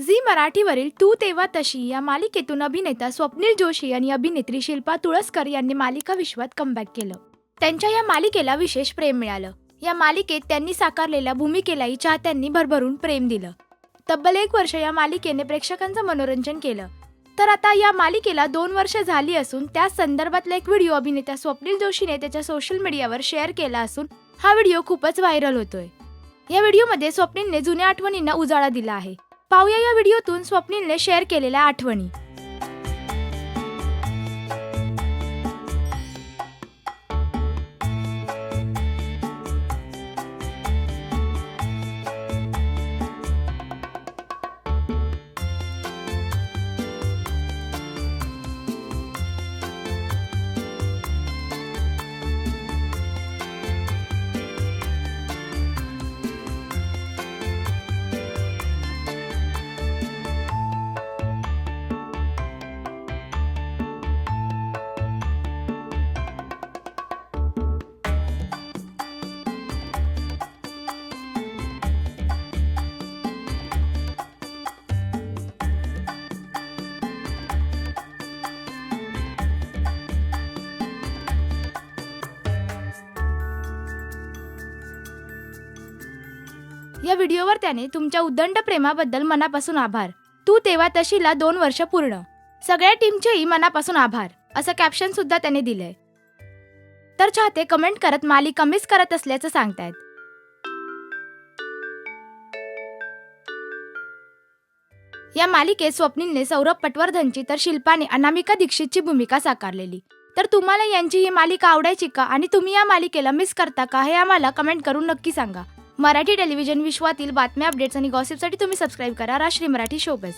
Zee मराठीवरील तू तेव्हा तशी या मालिकेतून अभिनेता स्वप्नील जोशी आणि अभिनेत्री शिल्पा तुळसकर यांनी मालिका विश्वात कमबॅक केलं. त्यांच्या या मालिकेला विशेष प्रेम मिळालं. या मालिकेत त्यांनी साकारलेल्या भूमिकेलाही चाहत्यांनी भरभरून प्रेम दिलं. तब्बल एक वर्ष या मालिकेने प्रेक्षकांचं मनोरंजन केलं. तर आता या मालिकेला दोन वर्ष झाली असून त्या संदर्भातला एक व्हिडिओ अभिनेता स्वप्नील जोशीने त्याच्या सोशल मीडियावर शेअर केला असून हा व्हिडिओ खूपच व्हायरल होतोय. या व्हिडिओमध्ये स्वप्नीलने जुन्या आठवणींना उजाळा दिला आहे. पाहूया या व्हिडिओतून स्वप्नीलने शेअर केलेल्या आठवणी. या व्हिडिओवर त्याने तुमच्या उद्दंड प्रेमाबद्दल मनापासून आभार. तू तेव्हा तशीला दोन वर्ष पूर्ण. सगळ्या टीमचेही मनापासून आभार असं कॅप्शन सुद्धा त्याने दिलंय. तर चाहते कमेंट करत मालिका मिस करत असल्याचं सांगतायत. या मालिकेत स्वप्नीलने सौरभ पटवर्धनची तर शिल्पाने अनामिका दीक्षितची भूमिका साकारलेली. तर तुम्हाला यांची ही मालिका आवडायची का आणि तुम्ही या मालिकेला मिस करता का हे आम्हाला कमेंट करून नक्की सांगा. मराठी टेलिव्हिजन विश्वातील बातम्या अपडेट्स आणि गॉसिपसाठी तुम्ही सबस्क्राईब करा राष्ट्रीय मराठी शोबेस